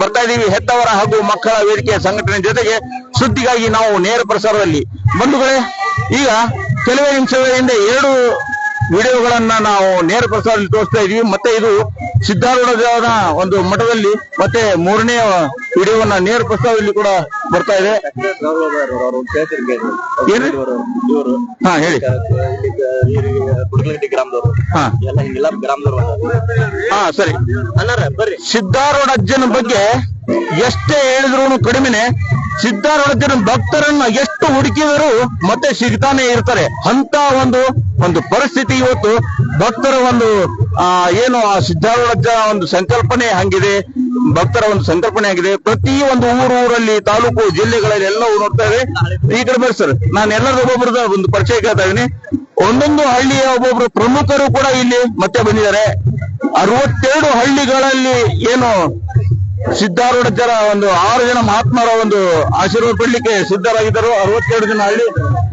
ಬರ್ತಾ ಇದೀವಿ. ಹೆತ್ತವರ ಹಾಗೂ ಮಕ್ಕಳ ವೇದಿಕೆ ಸಂಘಟನೆ ಜೊತೆಗೆ ಸುದ್ದಿಗಾಗಿ ನಾವು ನೇರ ಪ್ರಸಾರದಲ್ಲಿ ಬಂಧುಗಳೇ, ಈಗ ಕೆಲವೇ ನಿಮಿಷಗಳ ಹಿಂದೆ ಎರಡು ವಿಡಿಯೋಗಳನ್ನ ನಾವು ನೇರ ಪ್ರಸಾರದಲ್ಲಿ ತೋರಿಸ್ತಾ ಇದೀವಿ. ಮತ್ತೆ ಇದು ಸಿದ್ಧಾರೂಢದ ಒಂದು ಮಠದಲ್ಲಿ ಮತ್ತೆ ಮೂರನೇ ವಿಡಿಯೋವನ್ನ ನೇರ ಪ್ರಸಾರದಲ್ಲಿ ಕೂಡ ಬರ್ತಾ ಇದೆ. ಹಾ ಹೇಳಿ. ಹಾ. ಎಲ್ಲ ಹಿಂಗೆಲ್ಲ ಗ್ರಾಮದವರು ಹಾ ಸರಿ. ಸಿದ್ಧಾರೂಢ ಸಿದ್ಧಾರೂಢಜ್ಜನ ಬಗ್ಗೆ ಎಷ್ಟೇ ಹೇಳಿದ್ರು ಕಡಿಮೆನೆ ಸಿದ್ಧಾರೂಢಜ್ಜನ ಭಕ್ತರನ್ನ ಎಷ್ಟು ಹುಡುಕಿದರೂ ಮತ್ತೆ ಸಿಗ್ತಾನೆ ಇರ್ತಾರೆ. ಅಂತ ಒಂದು ಒಂದು ಪರಿಸ್ಥಿತಿ ಇವತ್ತು ಭಕ್ತರ ಒಂದು, ಆ, ಏನು ಆ ಸಿದ್ಧಾರೂಢಜ್ಜ ಒಂದು ಸಂಕಲ್ಪನೆ ಹಂಗಿದೆ, ಭಕ್ತರ ಒಂದು ಸಂಕಲ್ಪನೆ ಆಗಿದೆ. ಪ್ರತಿ ಒಂದು ಊರು, ಊರಲ್ಲಿ, ತಾಲೂಕು, ಜಿಲ್ಲೆಗಳಲ್ಲಿ ಎಲ್ಲವೂ ನೋಡ್ತಾ ಈ ಕಡೆ ಬರ್ರಿ ಸರ್, ನಾನು ಎಲ್ಲರೂ ಒಬ್ಬೊಬ್ಬರದ ಒಂದು ಪರಿಚಯ ಕೇಳ್ತಾ ಇದ್ದೀನಿ. ಒಂದೊಂದು ಹಳ್ಳಿಯ ಒಬ್ಬೊಬ್ರು ಪ್ರಮುಖರು ಕೂಡ ಇಲ್ಲಿ ಮತ್ತೆ ಬಂದಿದ್ದಾರೆ. ಅರವತ್ತೆರಡು ಹಳ್ಳಿಗಳಲ್ಲಿ ಏನು ಸಿದ್ಧಾರೂಢಜ್ಜರ ಒಂದು ಆರು ಜನ ಮಹಾತ್ಮರ ಒಂದು ಆಶೀರ್ವಾದ ಪಡ್ಲಿಕ್ಕೆ ಸಿದ್ಧರಾಗಿದ್ದರು. ಅರವತ್ತೆರಡು ಜನ ಹಳ್ಳಿ.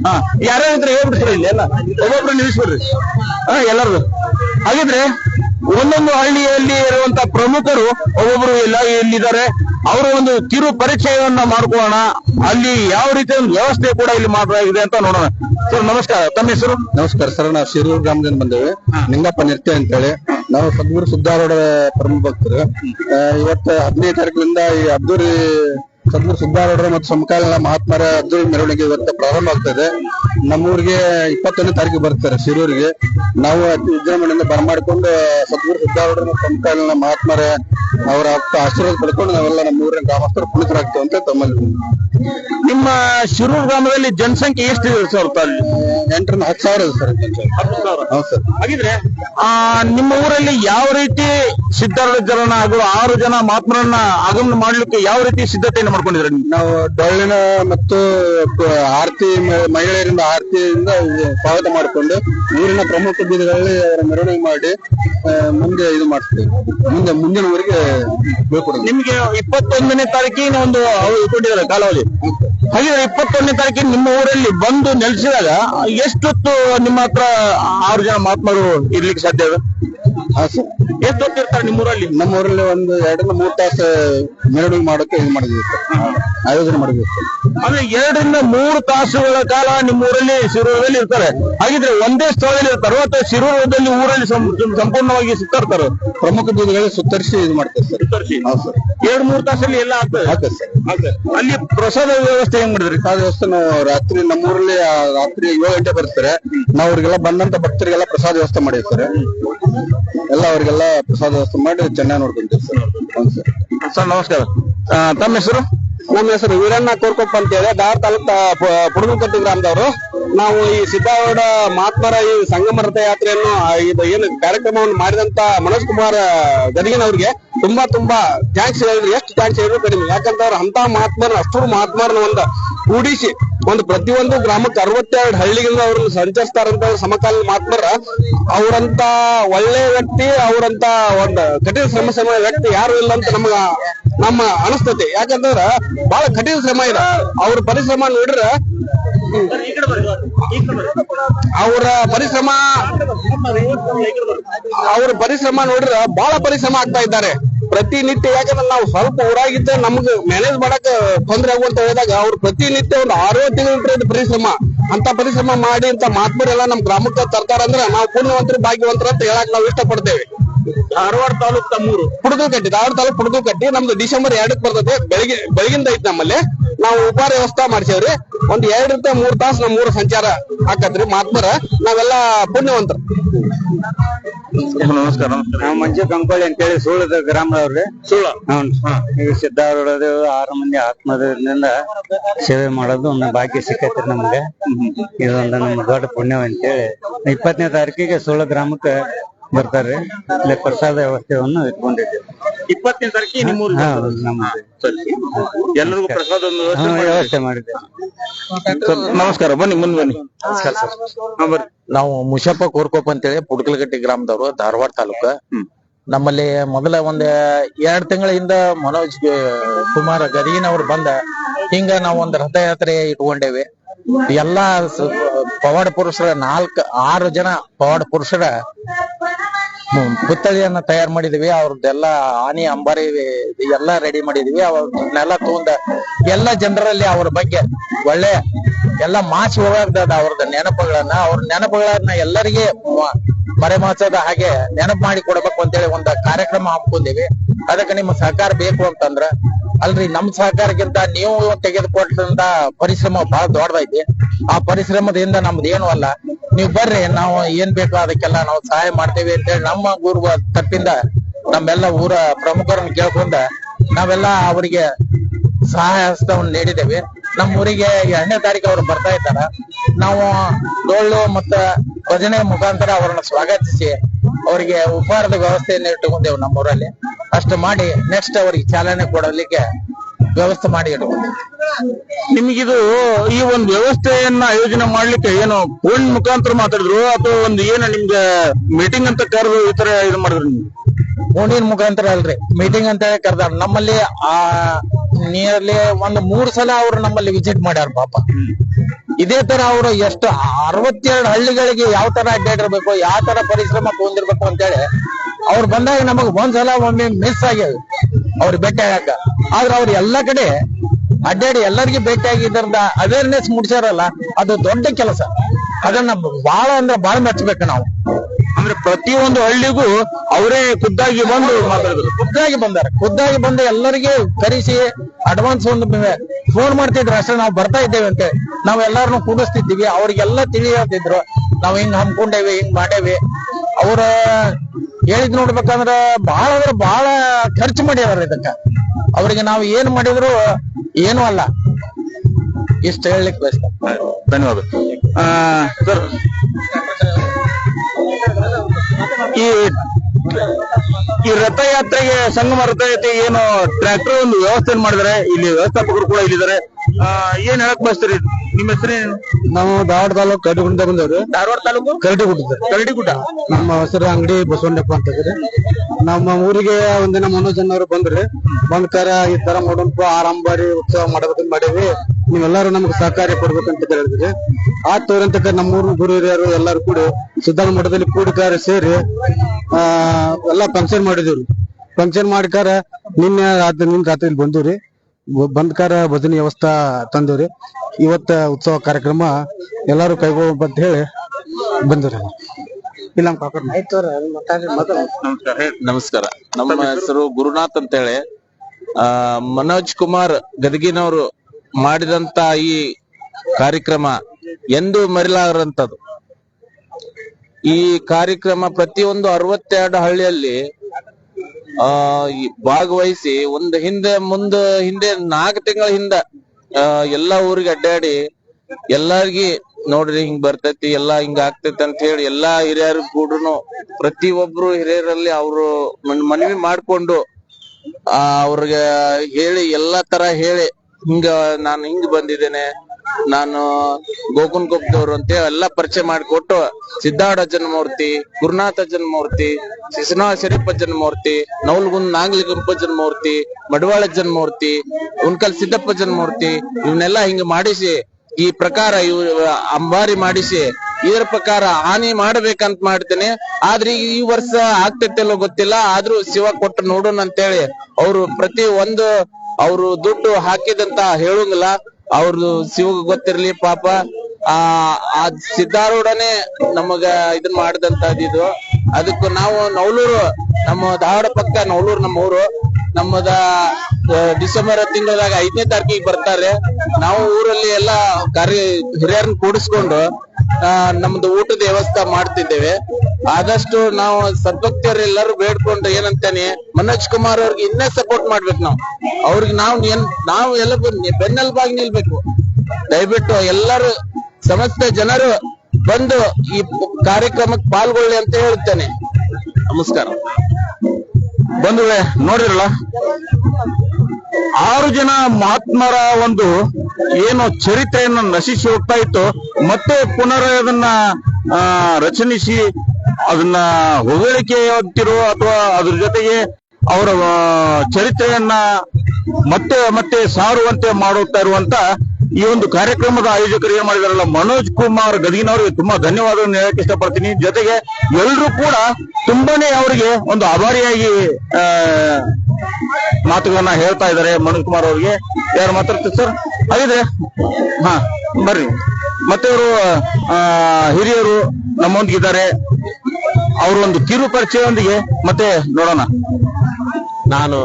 ಹಾ ಯಾರ್ಯಾರ ಇದ್ರೆ ಹೇಳ್ಬಿಡ್ತಾರೆ ಇಲ್ಲಿ ಎಲ್ಲ. ಒಬ್ಬೊಬ್ರು ನಿಲ್ಲಿಸ್ಬಿಡ್ರಿ. ಹಾ ಎಲ್ಲರದು. ಹಾಗಿದ್ರೆ ಒಂದೊಂದು ಹಳ್ಳಿಯಲ್ಲಿ ಇರುವಂತ ಪ್ರಮುಖರು ಒಬ್ಬೊಬ್ರು ಎಲ್ಲ ಇಲ್ಲಿದ್ದಾರೆ. ಅವರ ಒಂದು ಕಿರು ಪರಿಚಯವನ್ನ ಮಾಡ್ಕೊಳ್ಳೋಣ. ಅಲ್ಲಿ ಯಾವ ರೀತಿಯ ಒಂದು ವ್ಯವಸ್ಥೆ ಕೂಡ ಇಲ್ಲಿ ಮಾಡಲಾಗಿದೆ ಅಂತ ನೋಡೋಣ. ಸರ್ ನಮಸ್ಕಾರ. ತಮ್ಮ ಹೆಸರು? ನಮಸ್ಕಾರ ಸರ್ ನಾವು ಶಿರೂರು ಗ್ರಾಮದಿಂದ ಬಂದೇವೆ. ನಿಂಗಪ್ಪ ಅಂತ ಅಂತೇಳಿ. ನಾವು ಸದ್ಗುರು ಸಿದ್ದಾರೂಢ ಪರಮ ಭಕ್ತರು. ಇವತ್ತು ಹದಿನೈದು ತಾರೀಕಿನಿಂದ ಈ ಅದ್ದೂರಿ ಸದ್ಗುರು ಸಿದ್ದಾರೂಢರ ಮತ್ತು ಸಮಕಾಲೀನ ಮಹಾತ್ಮರ ಅದ್ದೂರಿ ಮೆರವಣಿಗೆ ಇವತ್ತು ಪ್ರಾರಂಭ ಆಗ್ತದೆ ನಮ್ಮೂರಿಗೆ ಇಪ್ಪತ್ತೊಂದನೇ ತಾರೀಕು ಬರ್ತಾರೆ ಶಿರೂರಿಗೆ. ನಾವು ಅತಿ ವಿಜೃಂಭಣೆಯಿಂದ ಬರಮಾಡಿಕೊಂಡು ಸದ್ಗುರು ಸಿದ್ದಾರೂಢರ ಮತ್ತು ಮಹಾತ್ಮರೇ ಅವರ ಆಶೀರ್ವಾದ ಪಡ್ಕೊಂಡು ನಾವೆಲ್ಲ ನಮ್ಮ ಊರಿನ ಗ್ರಾಮಸ್ಥರು ಪುಣಿತರಾಗ್ತೇವೆ ಅಂತ ತಮ್ಮಲ್ಲಿ. ನಿಮ್ಮ ಶಿರೂರು ಗ್ರಾಮದಲ್ಲಿ ಜನಸಂಖ್ಯೆ ಎಷ್ಟಿದೆ ಸರ್ ಅಲ್ಲಿ ಎಂಟರಿಂದ ಹತ್ತು ಸಾವಿರ ಇದೆ ಸರ್ ಹೌದು ಸರ್. ಹಾಗಿದ್ರೆ ಆ ನಿಮ್ಮ ಊರಲ್ಲಿ ಯಾವ ರೀತಿ ಸಿದ್ಧಾರೂಢರನ್ನ ಹಾಗೂ ಆರು ಜನ ಮಹಾತ್ಮರನ್ನ ಆಗಮನ ಮಾಡ್ಲಿಕ್ಕೆ ಯಾವ ರೀತಿ ಸಿದ್ಧತೆಯನ್ನು ಮಾಡ್ಕೊಂಡಿದ್ರೆ ನಾವು? ಡೊಳ್ಳಿನ ಮತ್ತು ಆರ್ತಿ ಮಹಿಳೆಯರಿಂದ ಆರತಿಯಿಂದ ಸ್ವಾಗತ ಮಾಡಿಕೊಂಡು ಊರಿನ ಪ್ರಮುಖ ಬೀದಿಗಳಲ್ಲಿ ಅವರ ಮೆರವಣಿಗೆ ಮಾಡಿ ಮುಂದೆ ಇದು ಮಾಡ್ತೀವಿ ಮುಂದೆ ಮುಂದಿನವರೆಗೆ ಬೀಳ್ಕೊಡೋದು. ನಿಮ್ಗೆ ಇಪ್ಪತ್ತೊಂದನೇ ತಾರೀಕಿನ ಒಂದು ಕೊಟ್ಟಿದ್ದಾರೆ ಕಾಲಾವಧಿ ಹಾಗೆ ಇಪ್ಪತ್ತೊಂದನೇ ತಾರೀಕಿನ ನಿಮ್ಮ ಊರಲ್ಲಿ ಬಂದು ನೆಲೆಸಿದಾಗ ಎಷ್ಟೊತ್ತು ನಿಮ್ಮ ಹತ್ರ ಆರು ಜನ ಮಹಾತ್ಮರು ಇರ್ಲಿಕ್ಕೆ ಸಾಧ್ಯ ಎಷ್ಟು ಹೊತ್ತಿರ್ತಾರೆ ನಿಮ್ಮೂರಲ್ಲಿ ನಿಮ್ಮ ಊರಲ್ಲಿ ನಮ್ಮ ಊರಲ್ಲಿ ಒಂದು ಎರಡರಿಂದ ಮೂರು ತಾಸು ಮೆರವಣಿಗೆ ಮಾಡೋಕೆ ಇದು ಮಾಡಿದ್ವಿ ಸರ್. ಆಯೋಜನೆ ಮಾಡಿದ್ವಿ ಸರ್. ಅಂದ್ರೆ ಎರಡರಿಂದ ಮೂರು ತಾಸುಗಳ ಕಾಲ ನಿಮ್ಮ ಊರಲ್ಲಿ ಶಿರೂರದಲ್ಲಿ ಇರ್ತಾರೆ. ಹಾಗಿದ್ರೆ ಒಂದೇ ಸ್ಥಳದಲ್ಲಿ ಇರ್ತಾರೆ. ಅಥವಾ ಶಿರೂರದಲ್ಲಿ ಊರಲ್ಲಿ ಸಂ- ಸಂಪೂರ್ಣವಾಗಿ ಸುತ್ತಾರ್ತಾರೆ ಪ್ರಮುಖ ಬೀದಿಗಳಲ್ಲಿ ಸುತ್ತರಿಸಿ ಇದು ಮಾಡ್ತಾರೆ ಸರ್. ಹೌದು ಸರ್. ಎರಡ್ ಮೂರು ತಾಸಲ್ಲಿ ಎಲ್ಲ ಆಗ್ತದೆ? ಆಗ್ತದೆ ಸರ್. ಅಲ್ಲಿ ಪ್ರಸಾದ ವ್ಯವಸ್ಥೆ ಹೆಂಗ್ ಮಾಡಿದ್ರಿ? ಪ್ರಸಾದ ವ್ಯವಸ್ಥೆ ನಾವು ರಾತ್ರಿ ನಮ್ಮೂರಲ್ಲಿ ಆ ರಾತ್ರಿ ಏಳು ಗಂಟೆ ಬರ್ತಾರೆ. ನಾವು ಅವ್ರಿಗೆಲ್ಲ ಬಂದಂತ ಭಕ್ತರಿಗೆಲ್ಲ ಪ್ರಸಾದ ವ್ಯವಸ್ಥೆ ಮಾಡಿರ್ತಾರೆ. ಎಲ್ಲ ಅವರಿಗೆಲ್ಲ ಪ್ರಸಾದ ವ್ಯವಸ್ಥೆ ಮಾಡಿ ಚೆನ್ನಾಗಿ ನೋಡ್ಕೊಂತೀವಿ ಸರ್. ಹೌದು ಸರ್. ಸರ್ ನಮಸ್ಕಾರ. ಆ, ತಮ್ಮ ಹೆಸರು? ನಮ್ಮ ಹೆಸರು ವೀರಣ್ಣ ಕೋರ್ಕೊಪ್ಪ ಅಂತ ಹೇಳಿ ದಾರ್ ತಾಲೂಕ್ ಪುಡಗಲ್ಕಟ್ಟಿ ಗ್ರಾಮದವರು. ನಾವು ಈ ಸಿದ್ದಾರೂಢ ಮಹಾತ್ಮರ ಈ ಸಂಗಮ ರಥಯಾತ್ರೆಯನ್ನು ಆ, ಇದು ಏನು ಕಾರ್ಯಕ್ರಮವನ್ನು ಮಾಡಿದಂತ ಮನೋಜ್ ಕುಮಾರ್ ಗದಗಿನ ಅವ್ರಿಗೆ ತುಂಬಾ ತುಂಬಾ ಥ್ಯಾಂಕ್ಸ್ ಹೇಳಿದ್ರು. ಎಷ್ಟು ಥ್ಯಾಂಕ್ಸ್ ಹೇಳಿದ್ರು ಕಡಿಮೆ. ಯಾಕಂತಂದ್ರೆ ಅಂತ ಮಹಾತ್ಮರ ಅಷ್ಟು ಮಹಾತ್ಮರನ್ನ ಒಂದು ಕೂಡಿಸಿ ಒಂದು ಪ್ರತಿಯೊಂದು ಗ್ರಾಮಕ್ಕೆ ಅರವತ್ತೆರಡು ಹಳ್ಳಿಗಳಿಂದ ಅವ್ರನ್ನ ಸಂಚರಿಸ್ತಾರಂತ ಸಮಕಾಲ ಮಹಾತ್ಮರ ಅವರಂತ ಒಳ್ಳೆ ವ್ಯಕ್ತಿ, ಅವರಂತ ಒಂದು ಕಠಿಣ ಶ್ರಮ ಶ್ರಮ ವ್ಯಕ್ತಿ ಯಾರು ಇಲ್ಲ ಅಂತ ನಮ್ಗ ನಮ್ಮ ಅನಿಸ್ತತಿ. ಯಾಕಂದ್ರ ಬಹಳ ಕಠಿಣ ಶ್ರಮ ಇದೆ. ಅವ್ರ ಪರಿಶ್ರಮ ನೋಡಿದ್ರೆ ಅವರ ಪರಿಶ್ರಮ, ಅವ್ರ ಪರಿಶ್ರಮ ನೋಡ್ರ, ಬಹಳ ಪರಿಶ್ರಮ ಆಗ್ತಾ ಇದ್ದಾರೆ. ಪ್ರತಿನಿತ್ಯ, ಯಾಕಂದ್ರೆ ನಾವು ಸ್ವಲ್ಪ ಊರಾಗಿದ್ದೆ ನಮ್ಗೆ ಮ್ಯಾನೇಜ್ ಮಾಡಕ್ ತೊಂದರೆ ಆಗುವಂತ ಹೋದಾಗ ಅವ್ರು ಪ್ರತಿನಿತ್ಯ ಒಂದು ಆರೋ ತಿಂಗಳ ಪರಿಶ್ರಮ. ಅಂತ ಪರಿಶ್ರಮ ಮಾಡಿ ಅಂತ ಮಾತ್ಮರೆಲ್ಲ ನಮ್ ಗ್ರಾಮಕ್ಕೆ ತರ್ತಾರಂದ್ರೆ ನಾವು ಪುಣ್ಯವಂತರು ಭಾಗ್ಯವಂತರು ಅಂತ ಹೇಳಕ್ ನಾವು ಇಷ್ಟಪಡ್ತೇವೆ. ಧಾರವಾಡ ತಾಲೂಕ್ ತಮ್ಮೂರು. ಪುಡದಲ್ ಕಟ್ಟಿ ಧಾರವಾಡ ತಾಲೂಕ್ ಪುಡದಲ್ ಕಟ್ಟಿ ನಮ್ದು ಡಿಸೆಂಬರ್ ಎರಡಕ್ಕೆ ಬರ್ತದೆ. ಬೆಳಿಗ್ಗೆ ಬೆಳಗಿಂದ ಐತಿ ನಮ್ಮಲ್ಲಿ. ನಾವು ಉಪಹಾರ ವ್ಯವಸ್ಥೆ ಮಾಡ್ಸೇವ್ರಿ. ಒಂದ್ ಎರಡರಿಂದ ಮೂರ್ ತಾಸು ನಮ್ಮ ಊರ ಸಂಚಾರ ಆಕತ್ರಿ ಮಾತ್ಮರ ನಾವೆಲ್ಲ ಪುಣ್ಯವಂತರು. ನಮಸ್ಕಾರ ನಮಸ್ಕಾರ. ನಾವು ಮಂಜು ಕಂಕೋಳಿ ಅಂತೇಳಿ ಸುಳ್ಳದ ಗ್ರಾಮದವ್ರಿ ಸುಳ್ಳ? ಈಗ ಸಿದ್ದಾರೂಢದ ಆರು ಮಂದಿ ಆತ್ಮದಿಂದ ಸೇವೆ ಮಾಡೋದು ಒಂದು ಭಾಗ್ಯ ಸಿಕ್ಕೈತ್ರಿ ನಮ್ಗೆ. ಇದೊಂದು ನಮ್ಗೆ ದೊಡ್ಡ ಪುಣ್ಯ ಅಂತೇಳಿ ಇಪ್ಪತ್ತನೇ ತಾರೀಕಿಗೆ ಸುಳ್ಳ ಗ್ರಾಮಕ್ಕೆ ಬರ್ತಾರ್ರಿ ಇಲ್ಲಿ ಪ್ರಸಾದ ವ್ಯವಸ್ಥೆಯನ್ನು ಇಟ್ಕೊಂಡಿದ್ದೇವೆ. ಇಪ್ಪತ್ತನೇ ತಾರೀಕಿಗೆ ನಿಮ್ಮ ಊರಿಗೆ ಹಾ ಬರ್ತದೆ. ನಮ್ಮ ಸರಿ. ಎಲ್ಲರಿಗೂ ಪ್ರಸಾದ ಒಂದು ವ್ಯವಸ್ಥೆ ಹಾ, ಮಾಡಿ. ವ್ಯವಸ್ಥೆ ಮಾಡಿದ್ದೇವೆ. ಸರ್, ನಮಸ್ಕಾರ. ಬನ್ನಿ ಮುಂದ್ ಬನ್ನಿ. ಹಾ, ಬರ್ರಿ. ನಾವು ಮುಷಪ್ಪ ಕೋರ್ಕೊಪ್ಪ ಅಂತೇಳಿ ಪುಡ್ಕಲಗಟ್ಟಿ ಗ್ರಾಮದವರು ಧಾರವಾಡ ತಾಲೂಕ. ನಮ್ಮಲ್ಲಿ ಮೊದಲ ಒಂದ್ ಎರಡ್ ತಿಂಗಳಿಂದ ಮನೋಜ್ ಗೆ- ಕುಮಾರ್ ಗದಗಿನವ್ರು ಬಂದ. ಹಿಂಗ ನಾವು ಒಂದ್ ರಥಯಾತ್ರೆ ಇಟ್ಕೊಂಡೇವಿ. ಎಲ್ಲಾ ಪವಾಡ ಪುರುಷರ ನಾಲ್ಕ ಆರು ಜನ ಪವಾಡ ಪುರುಷರ ಪುತ್ತಳಿಯನ್ನ ತಯಾರು ಮಾಡಿದ್ವಿ. ಅವ್ರದ್ದೆಲ್ಲ ಆನಿ, ಅಂಬಾರಿ ಎಲ್ಲಾ ರೆಡಿ ಮಾಡಿದ್ವಿ. ಅವ್ರನ್ನೆಲ್ಲ ತಗೊಂಡ ಎಲ್ಲಾ ಜನರಲ್ಲಿ ಅವ್ರ ಬಗ್ಗೆ ಒಳ್ಳೆ ಎಲ್ಲಾ ಮಾಸಿ ಹೋಗದ ಅವ್ರದ್ದು ನೆನಪುಗಳನ್ನ. ಅವ್ರ ನೆನಪುಗಳನ್ನ ಎಲ್ಲರಿಗೆ ಮರೆ ಮರೆಮಾಚದ ಹಾಗೆ ನೆನಪು ಮಾಡಿ ಕೊಡ್ಬೇಕು ಅಂತೇಳಿ ಒಂದು ಕಾರ್ಯಕ್ರಮ ಹಾಕೊಂಡಿವಿ ಅದಕ್ಕೆ ನಿಮ್ಮ ಸಹಕಾರ ಬೇಕು ಅಂತಂದ್ರ ಅಲ್ರಿ, ನಮ್ ಸಹಕಾರಕ್ಕಿಂತ ನೀವು ತೆಗೆದುಕೊಟ್ಟಂತ ಪರಿಶ್ರಮ ಬಹಳ ದೊಡ್ಡದೈತಿ. ಆ ಪರಿಶ್ರಮದಿಂದ ನಮ್ದು ಏನು ಅಲ್ಲ. ನೀವು ಬರ್ರಿ, ನಾವು ಏನ್ ಬೇಕೋ ಅದಕ್ಕೆಲ್ಲ ನಾವು ಸಹಾಯ ಮಾಡ್ತೇವೆ ಅಂತೇಳಿ ನಮ್ಮ ಊರು ತಪ್ಪಿಂದ ನಮ್ಮೆಲ್ಲ ಊರ ಪ್ರಮುಖರನ್ನ ಕೇಳ್ಕೊಂಡ ನಾವೆಲ್ಲ ಅವರಿಗೆ ಸಹಾಯ ಹಸ್ತವನ್ನು ನೀಡಿದ್ದೇವೆ. ನಮ್ಮ ಊರಿಗೆ ಎರಡನೇ ತಾರೀಕು ಅವ್ರು ಬರ್ತಾ ಇದ್ದಾರ. ನಾವು ಡೊಳ್ಳು ಮತ್ತ ಭಜನೆ ಮುಖಾಂತರ ಅವರನ್ನ ಸ್ವಾಗತಿಸಿ ಅವರಿಗೆ ಉಪಹಾರದ ವ್ಯವಸ್ಥೆಯನ್ನು ಇಟ್ಟುಕೊಂಡೆವು ನಮ್ಮ ಊರಲ್ಲಿ ಅಷ್ಟು ಮಾಡಿ ನೆಕ್ಸ್ಟ್ ಅವರಿಗೆ ಚಾಲನೆ ಕೊಡಲಿಕ್ಕೆ ವ್ಯವಸ್ಥೆ ಮಾಡಿ ಇಟ್ಟುಕೊಂಡೆ ನಿಮಗಿದು ಈ ಒಂದು ವ್ಯವಸ್ಥೆಯನ್ನ ಆಯೋಜನೆ ಮಾಡ್ಲಿಕ್ಕೆ ಏನು ಫೋನ್ ಮುಖಾಂತರ ಮಾತಾಡಿದ್ರು ಅಥವಾ ಒಂದು ಏನು ನಿಮ್ಗೆ ಮೀಟಿಂಗ್ ಅಂತ ಕರೆದು ಈ ತರ ಇದು ಮಾಡಿದ್ರು ನಿಮ್ಗೆ ಫೋನಿನ ಮುಖಾಂತರ ಅಲ್ರಿ. ಮೀಟಿಂಗ್ ಅಂತ ಕರೆದ ಕರ್ದಾರ. ನಮ್ಮಲ್ಲಿ ಆ ನಿಯರ್ಲಿ ಒಂದು ಮೂರ್ ಸಲ ಅವ್ರು ನಮ್ಮಲ್ಲಿ ವಿಸಿಟ್ ಮಾಡ್ಯಾರ ಪಾಪ. ಇದೇ ತರ ಅವರು ಎಷ್ಟು ಅರವತ್ತೆರಡು ಹಳ್ಳಿಗಳಿಗೆ ಯಾವ ತರ ಅಡ್ಡಾಡಿರ್ಬೇಕು ಯಾವ ತರ ಪರಿಶ್ರಮ ಹೊಂದಿರ್ಬೇಕು ಅಂತೇಳಿ ಅವ್ರು ಬಂದಾಗ ನಮಗ್ ಒಂದ್ಸಲ ಒಮ್ಮೆ ಮಿಸ್ ಆಗ್ಯಾವ ಅವ್ರ ಭೇಟಿ ಆಗಾಕ ಆದ್ರ ಅವ್ರ ಎಲ್ಲಾ ಕಡೆ ಅಡ್ಡಾಡಿ ಎಲ್ಲರಿಗೂ ಭೇಟಿ ಇದರಿಂದ ಅವೇರ್ನೆಸ್ ಮೂಡಿಸ್ಯಾರಲ್ಲ, ಅದು ದೊಡ್ಡ ಕೆಲಸ. ಅದನ್ನ ಬಹಳ ಅಂದ್ರೆ ಬಹಳ ಮೆಚ್ಚಬೇಕು ನಾವು. ಅಂದ್ರೆ ಪ್ರತಿಯೊಂದು ಹಳ್ಳಿಗೂ ಅವರೇ ಖುದ್ದಾಗಿ ಬಂದು ಖುದ್ದಾಗಿ ಬಂದಾರ. ಖುದ್ದಾಗಿ ಬಂದು ಎಲ್ಲರಿಗೂ ಕರೆಸಿ ಅಡ್ವಾನ್ಸ್ ಒಂದು ಫೋನ್ ಮಾಡ್ತಿದ್ರು ಅಷ್ಟೇ, ನಾವು ಬರ್ತಾ ಇದ್ದೇವೆ ಅಂತ ನಾವ್ ಕೂಡಿಸ್ತಿದ್ವಿ ಅವ್ರಿಗೆಲ್ಲ ತಿಳಿ ಹೇಳ್ತಿದ್ರು ನಾವ್ ಹಿಂಗ್ ಹಮ್ಕೊಂಡೇವಿ, ಹಿಂಗ್ ಮಾಡೇವಿ. ಅವ್ರ ಹೇಳಿದ್ ನೋಡ್ಬೇಕಂದ್ರ ಬಹಳ ಅಂದ್ರ ಬಹಳ ಖರ್ಚು ಮಾಡ್ಯಾರ ಇದಕ್ಕ. ಅವ್ರಿಗೆ ನಾವು ಏನ್ ಮಾಡಿದ್ರು ಏನು ಅಲ್ಲ. ಇಷ್ಟ ಹೇಳಲಿಕ್ಕೆ ಬಯಸ್ತ ಧನ್ಯವಾದ. ಸರ್. ಈ ಈ ರಥಯಾತ್ರೆಗೆ ಸಂಗಮ ರಥಯಾತ್ರೆಗೆ ಏನು ಟ್ರ್ಯಾಕ್ಟರ್ ಒಂದು ವ್ಯವಸ್ಥೆ ಮಾಡಿದ್ರೆ? ಇಲ್ಲಿ ವ್ಯವಸ್ಥಾಪಕರು ಕೂಡ ಇಲ್ಲಿದ್ದಾರೆ. ಏನ್ ಹೇಳಕ್ ಬಯಸ್ತೀರಿ? ನಿಮ್ಮ ಹೆಸರೇನು ನಾವು ಧಾರವಾಡ ತಾಲೂಕು ಕರಡಿಗುಂಡ ಬಂದವ್ರಿ. ಧಾರವಾಡ ತಾಲೂಕು? ಕರಡಿಗುಡ್ಡ ಕರಡಿಗುಡ್ಡ. ನಮ್ಮ ಹೆಸರು ಅಂಗಡಿ ಬಸವಣ್ಣಪ್ಪ ಅಂತ ಇದ್ರಿ ನಮ್ಮ ಊರಿಗೆ ಒಂದಿನ ಮನೋಜ್ ಅನ್ನೋರು ಬಂದ್ರಿ. ಬಂದ್ ಕರ ಈ ತರ ಮಾಡೋಣಪ್ಪ ಆರಂಭಾರಿ ಉತ್ಸವ ಮಾಡಬೇಕು ಮಾಡೀವಿ ನೀವೆಲ್ಲರೂ ನಮ್ಗೆ ಸಹಕಾರ ಕೊಡ್ಬೇಕಂತ ಹೇಳಿದ್ರಿ ಆ ತೋರಂತಕ ನಮ್ಮ ಊರಿನ ಗುರು ಹಿರಿಯರು ಎಲ್ಲಾರು ಕೂಡಿ ಸಿದ್ಧಾರ್ಥ ಮಠದಲ್ಲಿ ಕೂಡಿಕಾರ ಸೇರಿ ಆ ಎಲ್ಲಾ ಫಂಕ್ಷನ್ ಮಾಡಿದಿವ್ರಿ. ಫಂಕ್ಷನ್ ಮಾಡಿಕಾರ ನಿನ್ನೆ ರಾತ್ರಿ ನಿನ್ ರಾತ್ರಿ ಬಂದಿವ್ರಿ. ಬಂದ್ಕಾರ ಭಜನೆ ವ್ಯವಸ್ಥಾ ತಂದೇವ್ರಿ. ಇವತ್ತ ಉತ್ಸವ ಕಾರ್ಯಕ್ರಮ ಎಲ್ಲಾರು ಕೈಗೊಳ್ಳಬಂತ ಅಂತ ಹೇಳಿ ಬಂದಿವ್ರಿ ಇಲ್ಲ ನಮಸ್ಕಾರ ಹೇಳಿ. ನಮಸ್ಕಾರ. ನಮ್ಮ ಹೆಸರು ಗುರುನಾಥ್ ಅಂತ ಹೇಳಿ. ಆ ಮನೋಜ್ ಕುಮಾರ್ ಗದಗಿನವರು ಮಾಡಿದಂತ ಈ ಕಾರ್ಯಕ್ರಮ ಎಂದು ಮರಿಲಾರಂತದ್ದು ಈ ಕಾರ್ಯಕ್ರಮ ಪ್ರತಿಯೊಂದು ಅರವತ್ತೆರಡು ಹಳ್ಳಿಯಲ್ಲಿ ಆ ಭಾಗವಹಿಸಿ ಒಂದ್ ಹಿಂದೆ ಮುಂದ ಹಿಂದೆ ನಾಲ್ಕು ತಿಂಗಳ ಹಿಂದ, ಆ, ಎಲ್ಲಾ ಊರಿಗೆ ಅಡ್ಡಾಡಿ ಎಲ್ಲಾರ್ಗಿ ನೋಡ್ರಿ ಹಿಂಗ್ ಬರ್ತೈತಿ, ಎಲ್ಲಾ ಹಿಂಗ ಆಗ್ತೈತಿ ಅಂತ ಹೇಳಿ ಎಲ್ಲಾ ಹಿರಿಯರು ಕೂಡ್ರು ಪ್ರತಿ ಒಬ್ರು ಹಿರಿಯರಲ್ಲಿ ಅವರು ಮನವಿ ಮಾಡ್ಕೊಂಡು, ಆ, ಅವ್ರಿಗೆ ಹೇಳಿ ಎಲ್ಲಾ ತರ ಹೇಳಿ ಹಿಂಗ ನಾನು ಹಿಂಗ್ ಬಂದಿದ್ದೇನೆ ನಾನು ಗೋಕುನ್ ಗುಪ್ತವ್ರು ಅಂತ ಎಲ್ಲಾ ಪರಿಚಯ ಮಾಡಿಕೊಟ್ಟು ಸಿದ್ದಾಡ ಜನ್ಮೂರ್ತಿ ಗುರುನಾಥ ಜನ್ಮೂರ್ತಿ ಶಿಶುನಾ ಶರೀಫ ಜನ್ಮೂರ್ತಿ ನವಲ್ಗುಂದ್ ನಾಗಲಿ ಗುಂಪ ಜನ್ಮೂರ್ತಿ ಮಡವಾಳ ಜನ್ಮೂರ್ತಿ ಉನ್ಕಲ್ ಸಿದ್ದಪ್ಪ ಜನ್ಮೂರ್ತಿ ಇವನ್ನೆಲ್ಲಾ ಹಿಂಗ ಮಾಡಿಸಿ ಈ ಪ್ರಕಾರ ಇವ್ ಅಂಬಾರಿ ಮಾಡಿಸಿ ಇದರ ಪ್ರಕಾರ ಹಾನಿ ಮಾಡ್ಬೇಕಂತ ಮಾಡ್ತೇನೆ. ಆದ್ರೆ ಈ ವರ್ಷ ಆಗ್ತೈತಲ್ಲೋ ಗೊತ್ತಿಲ್ಲ. ಆದ್ರೂ ಶಿವ ಕೊಟ್ಟು ನೋಡೋಣ ಅಂತೇಳಿ ಅವ್ರು ಪ್ರತಿ ಒಂದು ಅವ್ರು ದುಡ್ಡು ಹಾಕಿದಂತ ಹೇಳಂಗಿಲ್ಲ. ಅವ್ರದ್ದು ಶಿವಗ್ ಗೊತ್ತಿರ್ಲಿ ಪಾಪ. ಆ ಆ ಸಿದ್ಧಾರೂಢನೇ ನಮಗ ಇದನ್ ಮಾಡಿದಂತದ್ ಇದು ಅದಕ್ಕೂ ನಾವು ನವಲೂರು ನಮ್ಮ ಧಾರವಾಡ ಪಕ್ಕ ನವಲೂರು ನಮ್ಮ ಊರು ನಮ್ಮದ ಡಿಸೆಂಬರ್ ತಿಂಗಳದಾಗ ಐದನೇ ತಾರೀಕಿಗೆ ಬರ್ತಾರೆ. ನಾವು ಊರಲ್ಲಿ ಎಲ್ಲ ಕಾರ್ಯ ಹಿರಿಯರನ್ನ ಕೂಡಿಸ್ಕೊಂಡು ಆ, ನಮ್ದು ಊಟದ ವ್ಯವಸ್ಥೆ ಮಾಡ್ತಿದ್ದೇವೆ. ಆದಷ್ಟು ನಾವು ಸದ್ಭಕ್ತಿಯರು ಎಲ್ಲರೂ ಬೇಡ್ಕೊಂಡು ಏನಂತಾನೆ, ಮನೋಜ್ ಕುಮಾರ್ ಅವ್ರಿಗೆ ಇನ್ನೇ ಸಪೋರ್ಟ್ ಮಾಡ್ಬೇಕು ನಾವು. ಅವ್ರಿಗೆ ನಾವು ಏನ್, ನಾವು ಎಲ್ಲ ಬೆನ್ನೆಲುಬಾಗಿ ನಿಲ್ಬೇಕು. ದಯವಿಟ್ಟು ಎಲ್ಲರೂ, ಸಮಸ್ತ ಜನರು ಬಂದು ಈ ಕಾರ್ಯಕ್ರಮಕ್ಕೆ ಪಾಲ್ಗೊಳ್ಳಿ ಅಂತ ಹೇಳ್ತೇನೆ ನಮಸ್ಕಾರ. ಬಂಧುಗಳೇ ನೋಡಿರಲ್ಲ ಆರು ಜನ ಮಹಾತ್ಮರ ಒಂದು ಏನು ಚರಿತ್ರೆಯನ್ನು ನಶಿಸಿ ಹೋಗ್ತಾ ಇತ್ತು. ಮತ್ತೆ ಪುನರ್ ಅದನ್ನ ರಚನಿಸಿ ಅದನ್ನ ಹೊಗಳಿಕೆ ಆಗ್ತಿರೋ ಅಥವಾ ಅದ್ರ ಜೊತೆಗೆ ಅವರ ಚರಿತ್ರೆಯನ್ನ ಮತ್ತೆ ಮತ್ತೆ ಸಾರುವಂತೆ ಮಾಡುತ್ತಾ ಇರುವಂತ ಈ ಒಂದು ಕಾರ್ಯಕ್ರಮದ ಆಯೋಜಕರು ಏನ್ ಮಾಡಿದಾರಲ್ಲ, ಮನೋಜ್ ಕುಮಾರ್ ಗದಗಿನ ಅವರಿಗೆ ತುಂಬಾ ಧನ್ಯವಾದಗಳನ್ನು ಹೇಳಕ್ ಇಷ್ಟಪಡ್ತೀನಿ. ಜೊತೆಗೆ ಎಲ್ಲರೂ ಕೂಡ ತುಂಬಾನೇ ಅವರಿಗೆ ಒಂದು ಆಭಾರಿಯಾಗಿ ಮಾತುಗಳನ್ನ ಹೇಳ್ತಾ ಇದ್ದಾರೆ ಮನೋಜ್ ಕುಮಾರ್ ಅವರಿಗೆ. ಯಾರು ಮಾತಾಡ್ತೀವಿ ಸರ್? ಹಾಗಿದ್ರೆ, ಹಾ, ಬರ್ರಿ. ಮತ್ತೆ ಅವರು ಹಿರಿಯರು ನಮ್ಮೊಂದಿಗಿದ್ದಾರೆ. ಅವರು ಒಂದು ಕಿರು ಪರಿಚಯದೊಂದಿಗೆ ಮತ್ತೆ ನೋಡೋಣ. ನಾನು